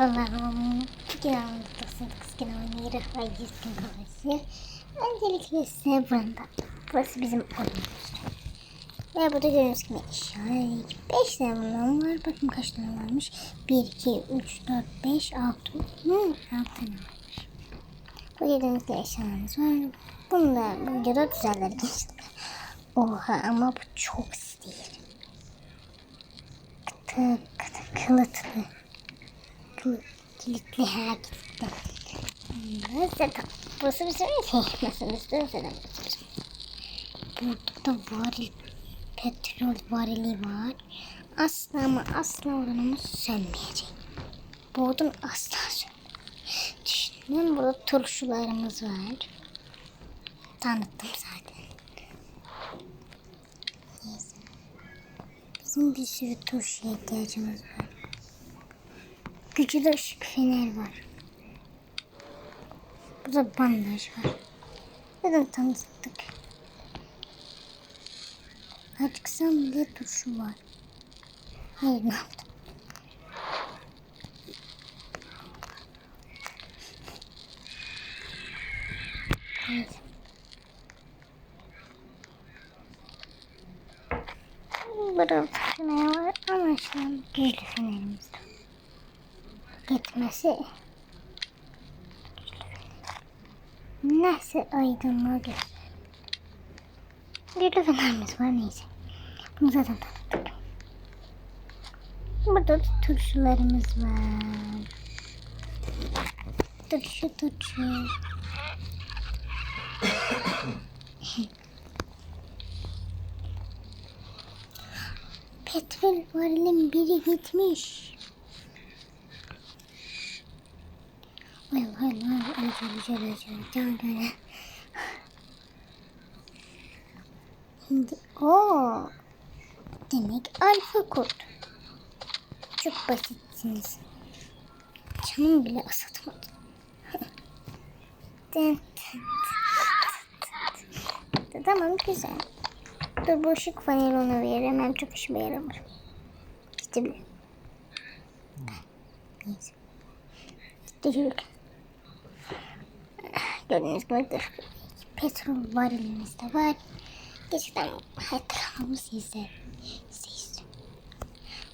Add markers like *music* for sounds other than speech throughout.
Selam. Bugün anlatırsın kızgın oynayırıq ve gizgin kalası. Öncelikle size burada. Burası bizim oyunumuz. Ve burada gördüğünüz gibi işaret. 5 tane bundan var. Bakın kaç tane varmış. 1, 2, 3, 4, 5, 6. Hı, 6 tane varmış. Bu gördüğünüz gibi eşyalarımız var. Bunu bu videoda düzenleriz. Oha ama bu çok stil. Kıtı kıtı kılıtlı. Kilitli ha kilitli. Nasıl burası bizim şey masamız zaten Burada da varil, petrol varili var. Asla ama asla oranımız sönmeyecek. Bu odun asla sönmeyecek. Düşünün burada turşularımız var. Tanıttım zaten. Neyse. Bizim bir sürü turşuya ihtiyacımız var. Güçlü ışık fener var. Burada bandaj var. Neden tanıttık? Açıksam bile turşu var. Hayır ne yaptım? Evet. Burada fener var ama şu an güçlü fenerimiz var. Gitmesi Nasıl aydınlığa göster. Güçlü fenerimiz var neyse. Bunu zaten tanıttık. Burada da turşularımız var. Turşu turşu. *coughs* Petrol varilin biri gitmiş. Vay vay acele acele acele acele. Şimdi o demek alfa kod. Çok basitsiniz. Canım bile *laughs* dın. tamam güzel. Dur bu ışık faneli ona veririm. Hem çok işime yaramır. İşte bile. Neyse. Teşekkür Gördüğünüz gibi dur. Petrol var elimizde var. Gerçekten etrafımız izle. Siz.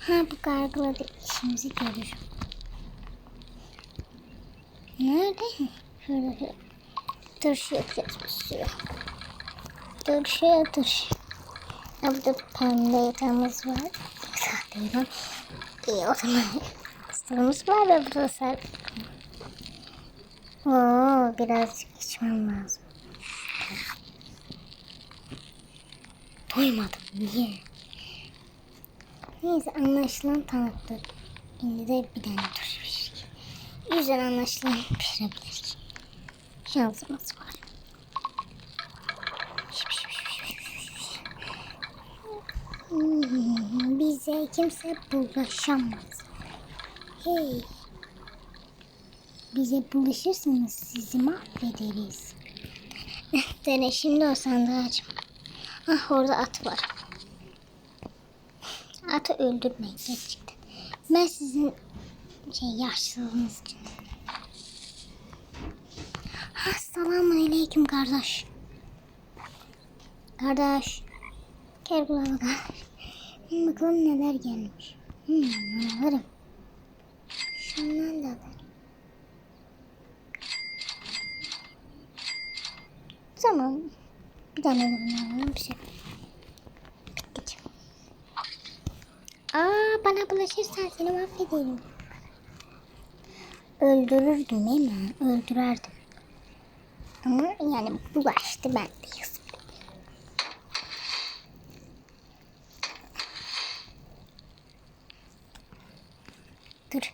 Ha bu gargıla da işimizi görür. Nerede? Şöyle şöyle. Turşu yapacağız bir sürü. Turşu turşu. Ha burada pembe yatağımız var. Sahte yatağım. İyi o zaman. *laughs* Hastalığımız var ve burada. Oo, birazcık içmem lazım. Doymadım. Niye? Neyse anlaşılan tanıttık. Şimdi de bir tane turşu pişirik. Güzel anlaşılan pişirebiliriz. Şansımız var. Bize kimse bulaşamaz. Hey. Bize bulaşırsanız sizi mahvederiz. *laughs* Dene şimdi o sandığı. Ah orada at var. Atı öldürmeyin gerçekten. Ben sizin şey yaşlılığınız için. Selamun aleyküm kardeş. Kardeş. Gel buraya bakalım. Neler gelmiş. Hmm, alırım. Şundan da alırım. Tamam. Bir tane alalım bir şey. Bittik. Aa bana bulaşırsan seni mahvederim. Öldürürdüm mi? Öldürerdim. Ama yani bulaştı ben de yazık. Dur.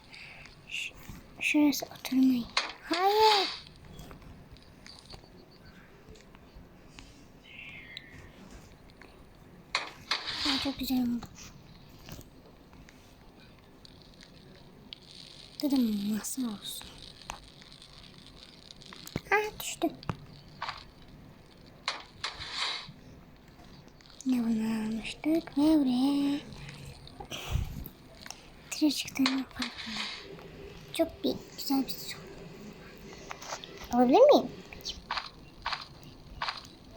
Şurası oturmayın. Hayır. Aa, çok güzel oldu. Dedim masa olsun. Aa düştü. Ne bunu almıştık ve buraya tire çıktığını farkındayım. çok bir güzel bir su. Alabilir miyim?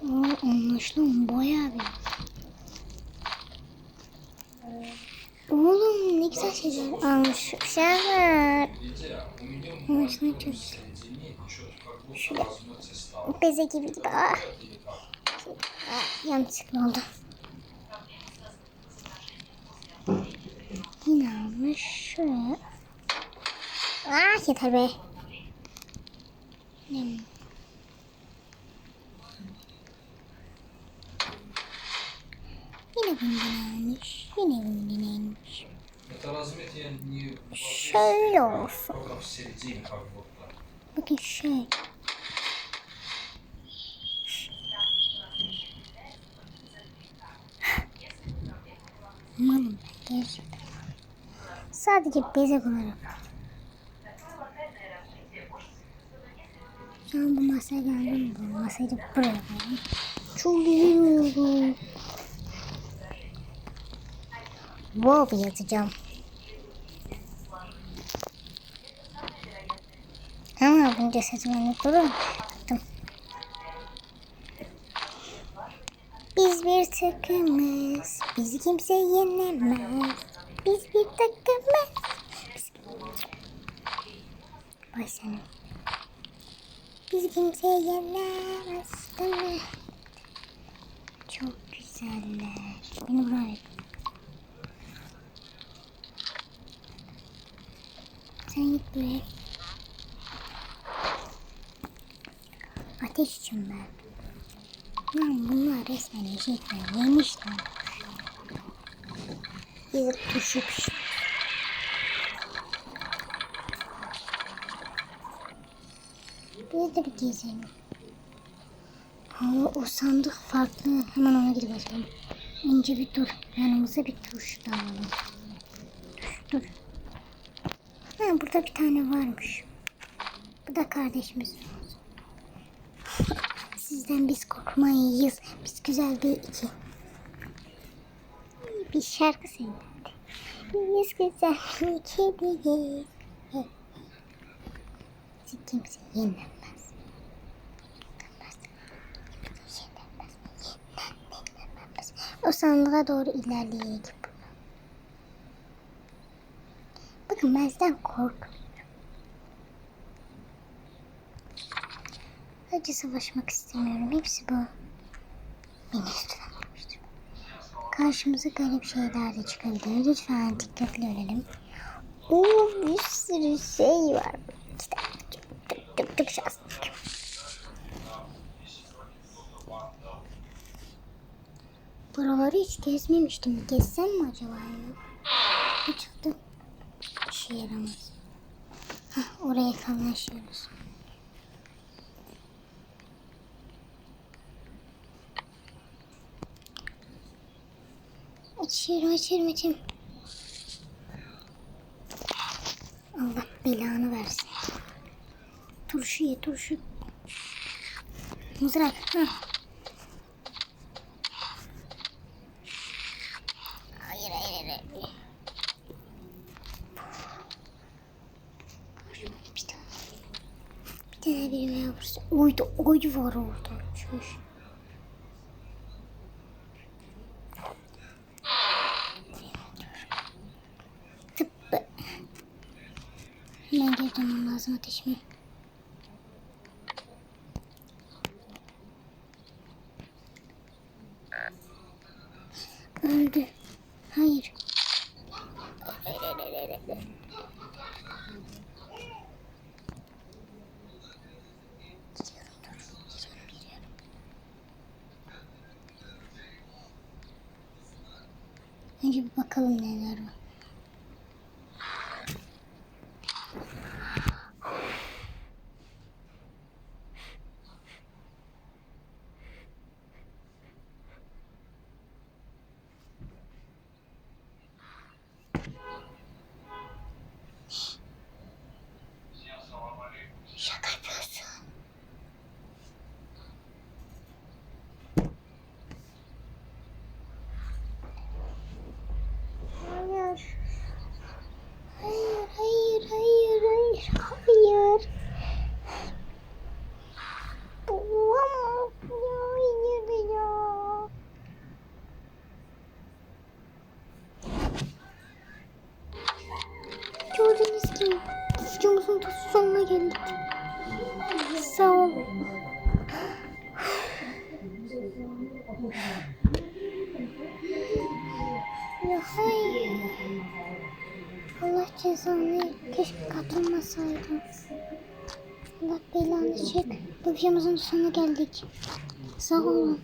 Aa, anlaşılan bayağı bir. Oğlum ne güzel şeyler almış. Şahar. Anlaşılan çok. Şöyle beze gibi gibi. Ah. Yanlışlıkla oldu. Yine almış. Şuraya. Ah yeter be. Hmm. evinden almış. Yine evinden almış. Şöyle olsun. Bakın şöyle. Malım ben gerçekten. Sadece bezek olarak. Ben bu masaya geldim. Bu masayı buraya koydum. Çok güzel oldu. Wow yazacağım. Ama bunca seçmenlik durur mu? Baktım. Biz bir takımız. Bizi kimse yenemez. Biz bir takımız. Biz... Vay sana. Bizi kimse yenemez. Değil mi? Çok güzeller. Beni buraya Sen git buraya. Ateş için ben. Lan bunlar resmen yiyecekler. Yemişler. Yazık turşu pişmiş. Bir de bir gezelim. Ama o sandık farklı. Hemen ona gidip bakalım. Önce bir dur. Yanımıza bir turşu da alalım. Dur. Ha, burada bir tane varmış. Bu da kardeşimiz. Sizden biz korkmayız. Biz güzel bir iki. Bir şarkı söylendi. Biz güzel bir kediyiz. Bizi kimse yenemez. O sandığa doğru ilerleyerek. Sizden korkmuyorum. Sadece savaşmak istemiyorum. Hepsi bu. Beni lütfen. Karşımıza garip şeyler de çıkabilir. Lütfen dikkatli olalım. Oo bir sürü şey var. İşte tık tık tık şanslık. Buraları hiç gezmemiştim. Gezsem mi acaba ya? Ne çıktı? İşe yaramaz. Hah, oraya kalmışıyoruz. Açıyorum açıyorum açıyorum. Allah belanı versin. Turşu ye turşu. Mızrak. Hı. Hayır hayır hayır. Bir tane. Bir tane birime yapırsa. Oy da oy var orada. Çüş. Tıbbı. Hemen geri dönmem lazım. Öldü. Hayır. Önce bakalım neler var. Ya. Allah cezanı keşke katılmasaydım. Allah belanı çek. Bu videomuzun sonuna geldik. Sağ olun.